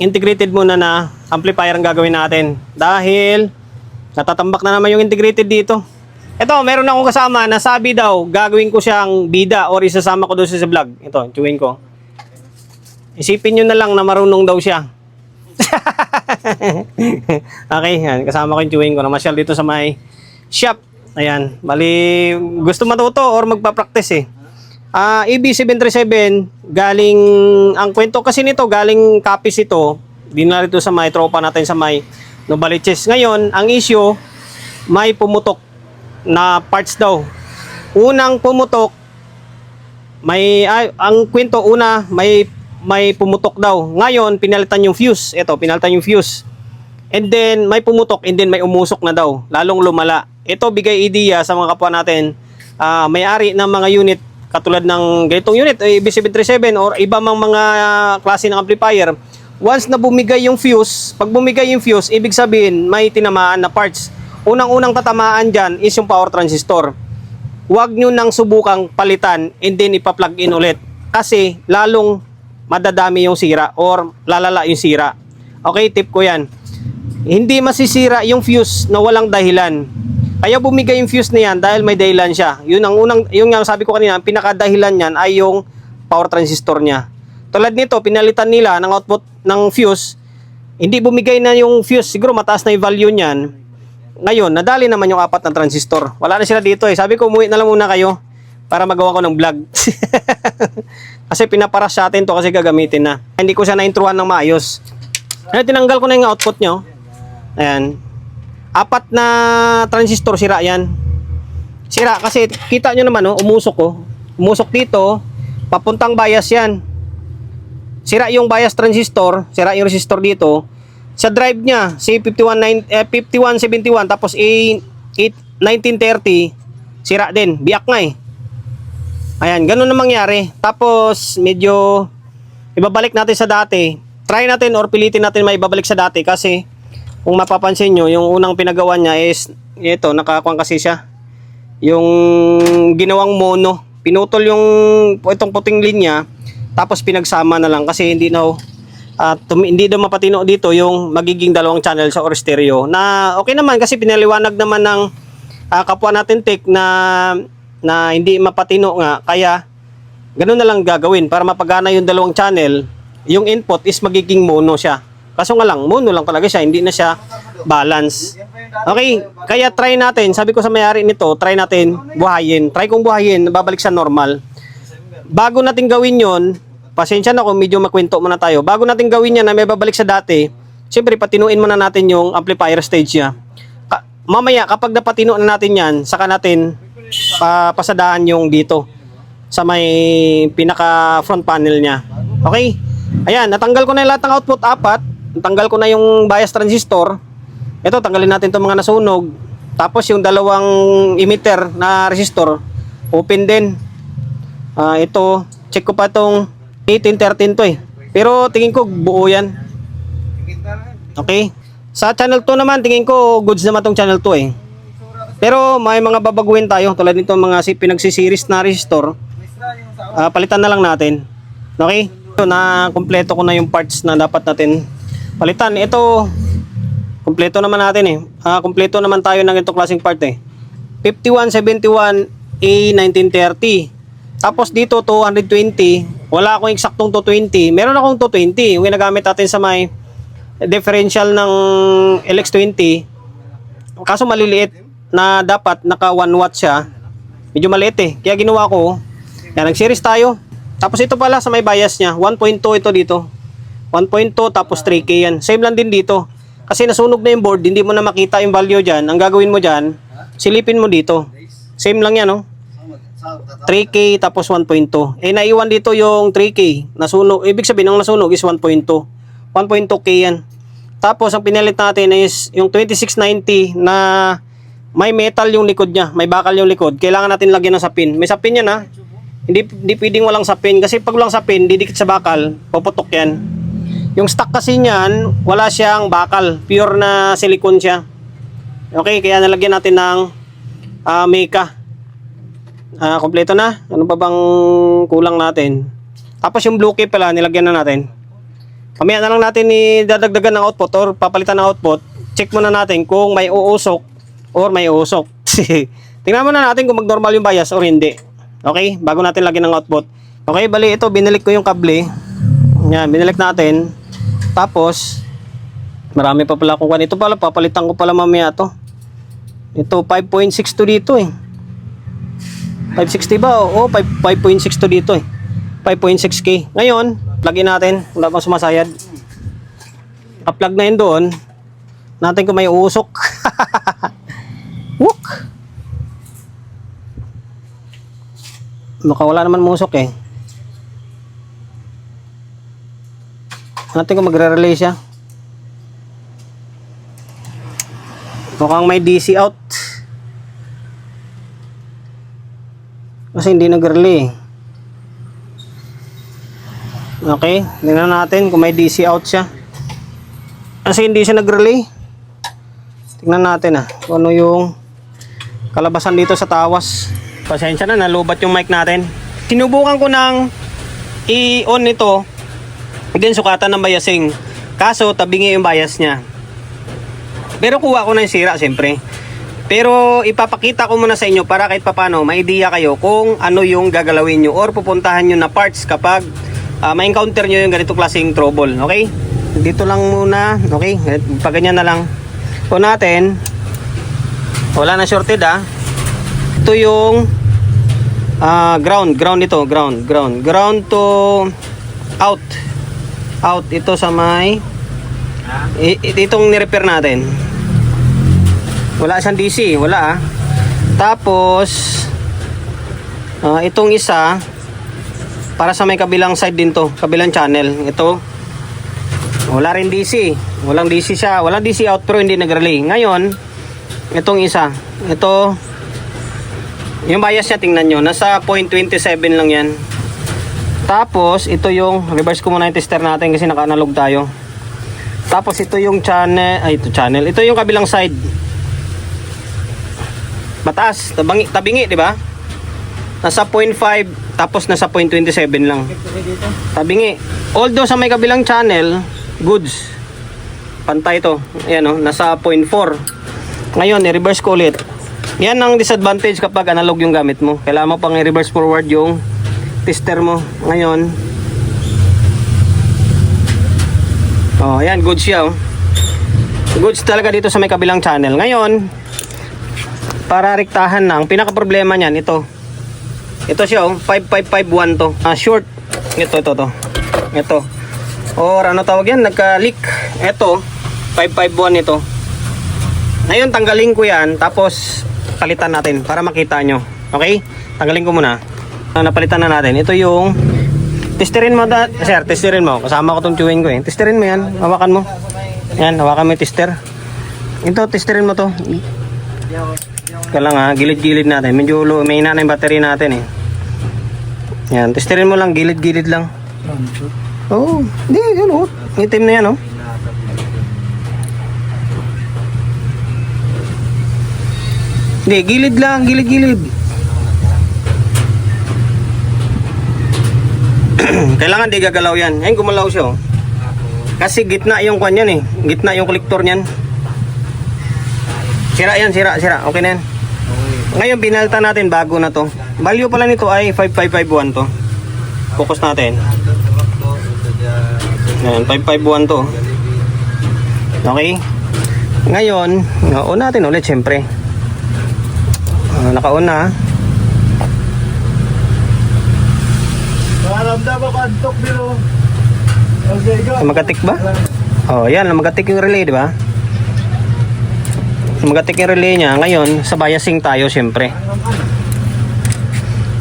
integrated muna na amplifier ang gagawin natin. Dahil natatambak na naman yung integrated dito. Ito, meron akong kasama na sabi daw, gagawin ko siyang bida or isasama ko doon sa vlog. Ito, chewin ko. Isipin nyo na lang na marunong daw siya. okay, yan. Kasama ko yung chewin ko. Namasyal dito sa may shop. Ayan. Bali, gusto matuto or magpa-practice eh. Ah, EB737, galing, ang kwento kasi nito, galing copies ito. Dinala ito sa may tropa natin sa may Novaliches. Ngayon, ang issue, may pumutok na parts daw. Unang pumutok, may ay, ang kwento una may may pumutok daw. Ngayon pinalitan yung fuse. Ito, pinalitan yung fuse. And then may pumutok and then may umusok na daw, lalong lumala. Ito bigay idea sa mga kapwa natin, ah, may-ari ng mga unit katulad ng ganitong unit, eh, B737 or iba mang mga klase ng amplifier. Once na bumigay yung fuse, pag bumigay yung fuse, ibig sabihin may tinamaan na parts. Unang-unang tatamaan dyan is yung power transistor huwag nyo nang subukang palitan and then ipa-plug in ulit. Kasi lalong madadami yung sira or lalala yung sira. Okay, tip ko yan. Hindi masisira yung fuse na walang dahilan. Kaya bumigay yung fuse na yan dahil may dahilan siya. Yun ang unang, yung nga sabi ko kanina, ang pinakadahilan niyan ay yung power transistor niya. Tulad nito, pinalitan nila ng output ng fuse, hindi bumigay na yung fuse, siguro mataas na yung value niyan, ngayon, nadali naman yung apat na transistor. Wala na sila dito eh. Sabi ko, umuwi na lang muna kayo para magawa ko ng vlog. kasi pinaparas sa atin to kasi gagamitin na. Hindi ko siya na-introhan ng maayos. Kaya tinanggal ko na yung output nyo. Ayan. Apat na transistor sira yan. Sira kasi kita nyo naman oh, umusok ko. Umusok dito, papuntang bias yan. Sira yung bias transistor, sira yung resistor dito sa drive niya, C51 eh, 5171 tapos A 1930 sira din, biyak nga eh. Ayan, ganun na mangyari. Tapos medyo ibabalik natin sa dati. Try natin or pilitin natin maibabalik sa dati kasi kung mapapansin nyo, yung unang pinagawa niya is ito, nakakuha kasi siya. Yung ginawang mono. Pinutol yung itong puting linya tapos pinagsama na lang kasi hindi na tumi- hindi daw mapatino dito yung magiging dalawang channel sa or stereo na okay naman kasi pinaliwanag naman ng ah, kapwa natin tech na na hindi mapatino nga kaya ganun na lang gagawin para mapagana yung dalawang channel yung input is magiging mono siya kaso nga lang mono lang talaga siya hindi na siya balance okay kaya try natin sabi ko sa may-ari nito try natin buhayin try kong buhayin babalik sa normal bago natin gawin yon pasensya na kung medyo makwento muna tayo. Bago natin gawin yan na may babalik sa dati, siyempre patinuin muna natin yung amplifier stage niya. Ka- mamaya kapag napatino na natin yan, saka natin pa pasadaan yung dito sa may pinaka front panel niya. Okay? Ayan, natanggal ko na lahat ng output apat. Natanggal ko na yung bias transistor. Ito, tanggalin natin itong mga nasunog. Tapos yung dalawang emitter na resistor, open din. Ah, ito, check ko pa itong 1813 to eh. Pero tingin ko buo yan. Okay? Sa channel 2 naman, tingin ko goods naman tong channel 2 eh. Pero may mga babaguhin tayo tulad nito mga si pinagsisiris na resistor. Ah, palitan na lang natin. Okay? Ito na kumpleto ko na yung parts na dapat natin palitan. Ito kumpleto naman natin eh. Ah, kumpleto naman tayo ng itong klaseng part eh. 5171 A1930. Tapos dito 220, wala akong eksaktong 220. Meron akong 220, yung ginagamit natin sa may differential ng LX20. Kaso maliliit na dapat naka 1 watt siya. Medyo maliit eh. Kaya ginawa ko, yan, nag-series tayo. Tapos ito pala sa may bias niya, 1.2 ito dito. 1.2 tapos 3K yan. Same lang din dito. Kasi nasunog na yung board, hindi mo na makita yung value dyan. Ang gagawin mo dyan, silipin mo dito. Same lang yan, no? 3K tapos 1.2. Eh, naiwan dito yung 3K. Nasunog. Ibig sabihin, ang nasunog is 1.2. 1.2K yan. Tapos, ang pinalit natin is yung 2690 na may metal yung likod niya. May bakal yung likod. Kailangan natin lagyan ng sapin. May sapin yan, ha? Hindi, hindi pwedeng walang sapin. Kasi pag walang sapin, didikit sa bakal, puputok yan. Yung stock kasi niyan, wala siyang bakal. Pure na silicone siya. Okay, kaya nalagyan natin ng ah, Meka. Ah, kompleto na. Ano pa bang kulang natin? Tapos yung blue key pala, nilagyan na natin. Mamaya na lang natin idadagdagan ng output or papalitan ng output. Check muna natin kung may uusok or may uusok. Tingnan muna natin kung mag-normal yung bias or hindi. Okay? Bago natin lagyan ng output. Okay, bali ito, binilik ko yung kable. Yan, binilik natin. Tapos, marami pa pala akong kwan. Ito pala, papalitan ko pala mamaya to. Ito, 5.62 dito eh. 560 ba? Oo, 5, 5.62 dito eh. 5.6k. Ngayon, plugin natin. Wala pang sumasayad. Pa-plug na yun doon. Natin kung may uusok. Wok! Makawala naman musok eh. Natin kung magre-relay siya. Mukhang may DC out. Kasi hindi nag-relay. Okay, tingnan natin kung may DC out siya. Kasi hindi siya nag-relay. Tingnan natin ah, ano yung kalabasan dito sa tawas. Pasensya na, nalubat yung mic natin. Sinubukan ko ng i-on ito, then sukatan ng biasing. Kaso, tabingi yung bias niya. Pero kuha ko na yung sira, siyempre. Pero ipapakita ko muna sa inyo para kahit papano, may idea kayo kung ano yung gagalawin nyo or pupuntahan nyo na parts kapag uh, ma-encounter nyo yung ganitong klaseng trouble. Okay? Dito lang muna. Okay? Pag ganyan na lang. O natin, wala na shorted ah. Ito yung ah, ground. Ground ito. Ground. Ground. Ground to out. Out. Ito sa may itong ni-repair natin. Wala siyang DC, wala ah. Tapos ah, itong isa para sa may kabilang side din to, kabilang channel. Ito wala rin DC. Walang DC siya. Walang DC out pero hindi nag-relay. Ngayon, itong isa. Ito yung bias niya tingnan nyo. Nasa 0.27 lang yan. Tapos, ito yung reverse ko muna yung tester natin kasi naka-analog tayo. Tapos ito yung channel, ay ito channel. Ito yung kabilang side. Mataas, tabingi, tabingi, di ba? Nasa 0.5 tapos nasa 0.27 lang. Tabingi. Although sa may kabilang channel, goods. Pantay to. Ayan oh, nasa 0.4. Ngayon, i-reverse ko ulit. Yan ang disadvantage kapag analog yung gamit mo. Kailangan mo pang i-reverse forward yung tester mo. Ngayon, Oh, ayan, goods siya oh. Goods talaga dito sa may kabilang channel. Ngayon, para rektahan lang, pinaka problema niyan ito. Ito siya oh, 5551 to. Ah, short. Ito ito to. Ito. Or ano tawag yan? Nagka-leak. Ito, 551 ito. Ngayon, tanggalin ko yan. Tapos, palitan natin para makita nyo. Okay? Tanggalin ko muna. Ah, napalitan na natin. Ito yung Testerin mo da, sir, testerin mo. Kasama ko tong chewing ko eh. Testerin mo yan. Hawakan mo. Yan, hawakan mo yung tester. Ito, testerin mo to. Kaya lang ha, gilid-gilid natin. Medyo low, may na yung battery natin eh. Yan, testerin mo lang, gilid-gilid lang. Oh, hindi, yun oh. Itim na yan oh. Hindi, gilid lang, gilid-gilid. Kailangan di gagalaw yan. Ngayon gumalaw siya oh. Kasi gitna yung kwan yan eh. Gitna yung kolektor niyan. Sira yan, sira, sira. Okay na yan. Ngayon binalta natin bago na to. Value pala nito ay 5551 to. Focus natin. Yan, 551 to. Okay. Ngayon, on natin ulit syempre. Uh, naka-on na. Maramdam ako antok pero Okay, go. Magatik ba? Oh, yan, magatik yung relay, di ba? Magatik yung relay niya. Ngayon, sa biasing tayo, siyempre.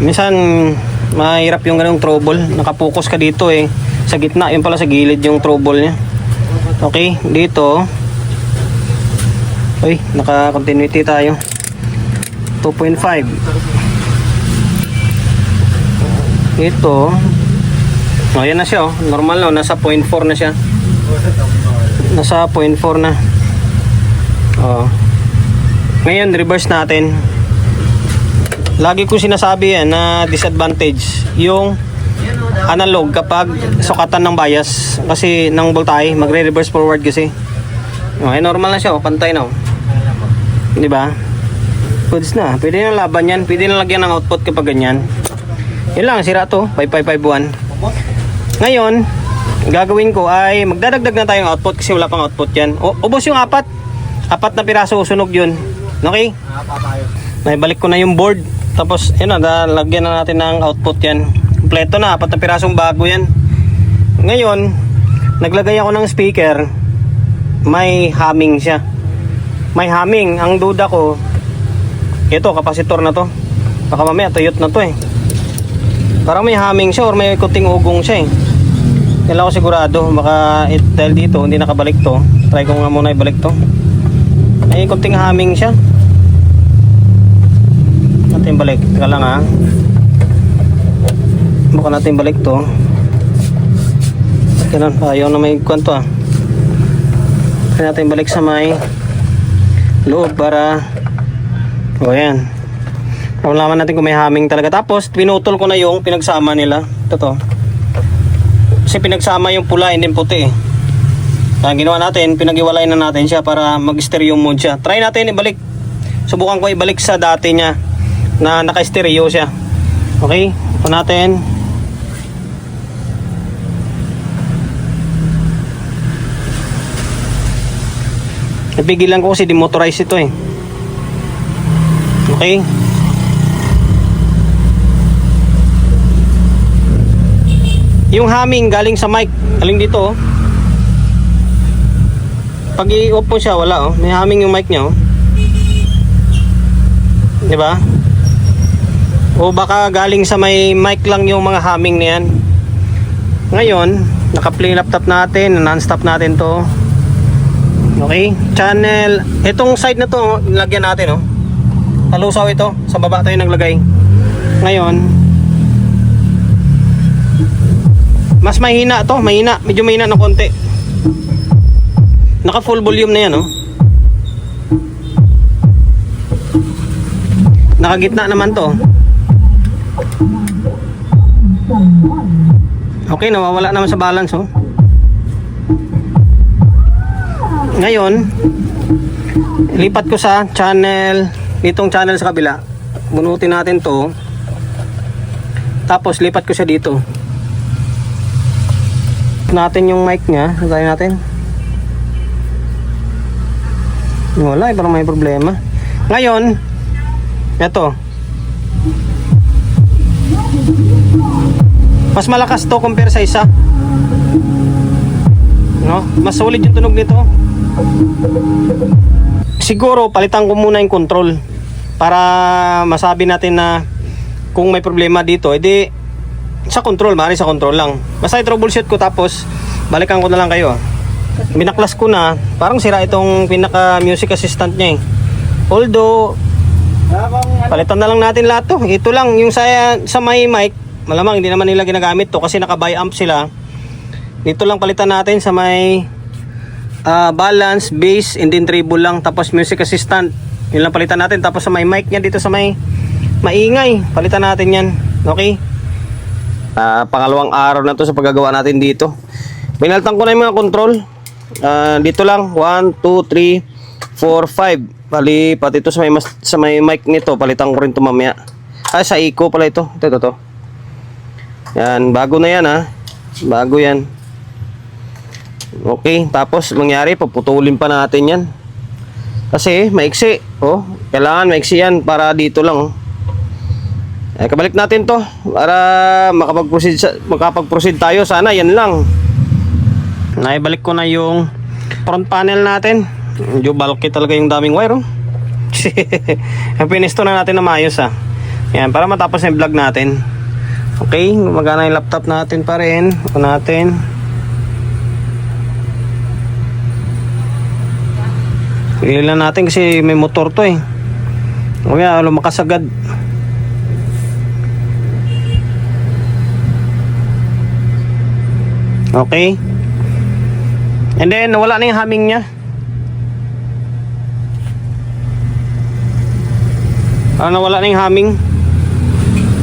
Minsan, mahirap yung ganung trouble. Nakapokus ka dito eh. Sa gitna, yun pala sa gilid yung trouble niya. Okay, dito. Uy, naka-continuity tayo. 2.5. Ito, Oh, yan na siya oh. Normal no, nasa 0.4 na siya. Nasa 0.4 na. Oh. Ngayon, reverse natin. Lagi ko sinasabi yan na disadvantage yung analog kapag sukatan ng bias kasi ng voltahe magre-reverse forward kasi okay, normal na siya oh, pantay na oh. di ba goods na pwede na laban yan pwede na lagyan ng output kapag ganyan yun lang sira to 5551 ngayon gagawin ko ay magdadagdag na tayong output kasi wala pang output yan o, ubos yung apat apat na piraso sunog yun okay Naibalik ko na yung board. Tapos, yun na, lagyan na natin ng output yan. Kompleto na, apat na pirasong bago yan. Ngayon, naglagay ako ng speaker. May humming siya. May humming. Ang duda ko, ito, kapasitor na to. Baka mamaya, tuyot na to eh. Parang may humming siya or may kuting ugong siya eh. Kailangan ko sigurado. Baka it, dahil dito, hindi nakabalik to. Try ko nga muna ibalik to. May kunting humming siya natin balik. Teka lang ha. Baka natin balik to. Ganun. Ayaw na may kwento ah. Kaya natin balik sa may loob para o yan. Malaman natin kung may humming talaga. Tapos, pinutol ko na yung pinagsama nila. Ito to. Kasi pinagsama yung pula, hindi yung puti eh. Kaya ginawa natin, pinag-iwalay na natin siya para mag-stereo mode siya. Try natin ibalik. Subukan ko ibalik sa dati niya na naka-stereo siya. Okay? Ito natin. Napigilan ko kasi demotorize ito eh. Okay? Yung humming galing sa mic, galing dito oh. Pag i-off po siya, wala oh. May humming yung mic niya oh. 'Di ba? O baka galing sa may mic lang yung mga humming na yan. Ngayon, naka-play laptop natin, non-stop natin to. Okay? Channel, itong side na to, lagyan natin, oh. Talusaw ito, sa baba tayo naglagay. Ngayon, mas mahina to, mahina, medyo mahina ng konti. Naka full volume na yan, oh. Nakagitna naman to. Okay, nawawala naman sa balance oh. Ngayon, lipat ko sa channel, itong channel sa kabila. Bunutin natin to. Tapos lipat ko siya dito. Natin yung mic niya, tayo natin. Wala, eh, parang may problema. Ngayon, eto. Mas malakas to compare sa isa. No? Mas solid yung tunog nito. Siguro palitan ko muna yung control para masabi natin na kung may problema dito, edi sa control, mari sa control lang. Basta i-troubleshoot ko tapos balikan ko na lang kayo. Binaklas ko na, parang sira itong pinaka music assistant niya eh. Although Palitan na lang natin lahat to. Ito lang yung sa sa may mic. Malamang hindi naman nila ginagamit to kasi naka-buy amp sila. Dito lang palitan natin sa may ah, balance, bass, and then treble lang tapos music assistant. Yun lang palitan natin tapos sa may mic niya dito sa may maingay. Palitan natin 'yan. Okay? Ah, pangalawang araw na to sa paggagawa natin dito. Binaltan ko na yung mga control. Ah, dito lang 1 2 3 4 5 Bali, pati ito sa may, mas, sa may mic nito, palitan ko rin ito mamaya. Ah, sa eco pala ito. Ito, ito, ito. Yan, bago na yan ha. Bago yan. Okay, tapos mangyari, paputulin pa natin yan. Kasi, maiksi. Oh, kailangan maiksi yan para dito lang. Oh. Eh, kabalik natin to para makapag-proceed, makapag-proceed tayo. Sana yan lang. Naibalik ko na yung front panel natin. Medyo bulky talaga yung daming wire. Oh. Pinisto na natin na maayos ah. Yan, para matapos yung vlog natin. Okay, gumagana yung laptop natin pa rin. Ako natin. Pili lang natin kasi may motor to eh. O kaya lumakas agad. Okay. And then, wala na yung humming niya. Parang nawala na yung humming.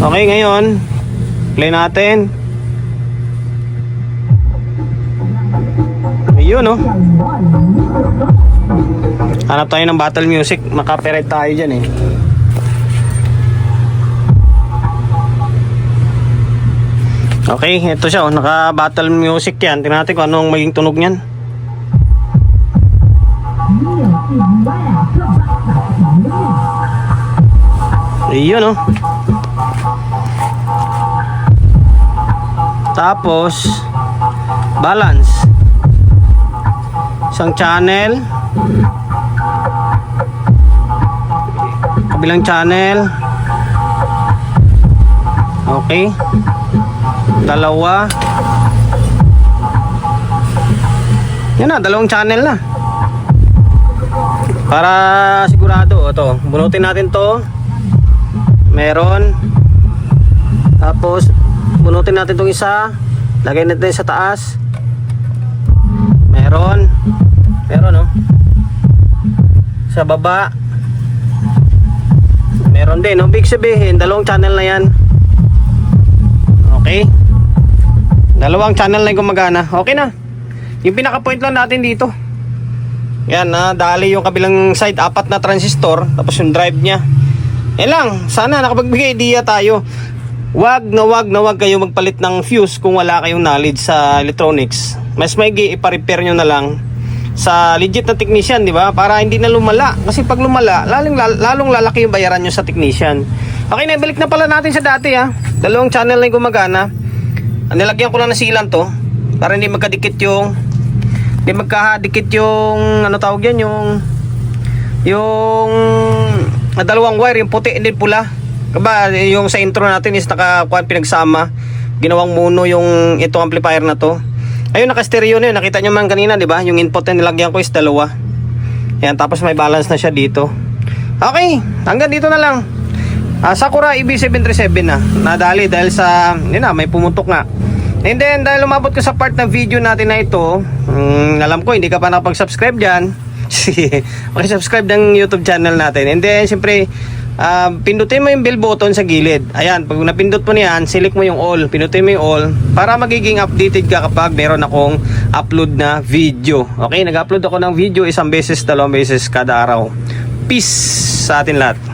Okay, ngayon, play natin. Ayun, no? Hanap tayo ng battle music. Makapirate tayo dyan, eh. Okay, ito siya. Oh. Naka-battle music yan. Tingnan natin kung anong maging tunog niyan. Iyon, oh. Tapos, balance. Isang channel. Kabilang channel. Okay. Dalawa. Yan na, dalawang channel na. Para sigurado, ito, bunutin natin to. Meron. Tapos, bunutin natin itong isa. Lagay natin sa taas. Meron. Meron, no? Sa baba. Meron din, no? Big sabihin, dalawang channel na yan. Dalawang channel na yung gumagana. Okay na. Yung pinaka-point lang natin dito. Yan, na dali yung kabilang side, apat na transistor, tapos yung drive niya. Yan lang, sana nakapagbigay idea tayo. Wag na wag na wag kayo magpalit ng fuse kung wala kayong knowledge sa electronics. Mas maigi ipa-repair nyo na lang sa legit na technician, di ba? Para hindi na lumala. Kasi pag lumala, lalong, lalong lalaki yung bayaran nyo sa technician. Okay na, balik na pala natin sa dati ha. Dalawang channel na yung gumagana. Nilagyan ko lang ng sealant to para hindi magkadikit yung hindi magkadikit yung ano tawag yan yung yung dalawang wire yung puti and pula. Kaba, yung sa intro natin is nakakuha pinagsama. Ginawang mono yung itong amplifier na to. Ayun naka stereo na yun. Nakita nyo man kanina di ba? Yung input na nilagyan ko is dalawa. Yan tapos may balance na siya dito. Okay hanggang dito na lang Ah, Sakura EB737 na. Nadali dahil sa, yun na, may pumutok nga. And then, dahil umabot ka sa part ng video natin na ito, mm, alam ko, hindi ka pa nakapag-subscribe dyan. Pakisubscribe ng YouTube channel natin. And then, siyempre, ah, pindutin mo yung bell button sa gilid. Ayan, pag napindot mo niyan, select mo yung all. Pindutin mo yung all para magiging updated ka kapag meron akong upload na video. Okay, nag-upload ako ng video isang beses, dalawang beses kada araw. Peace sa atin lahat.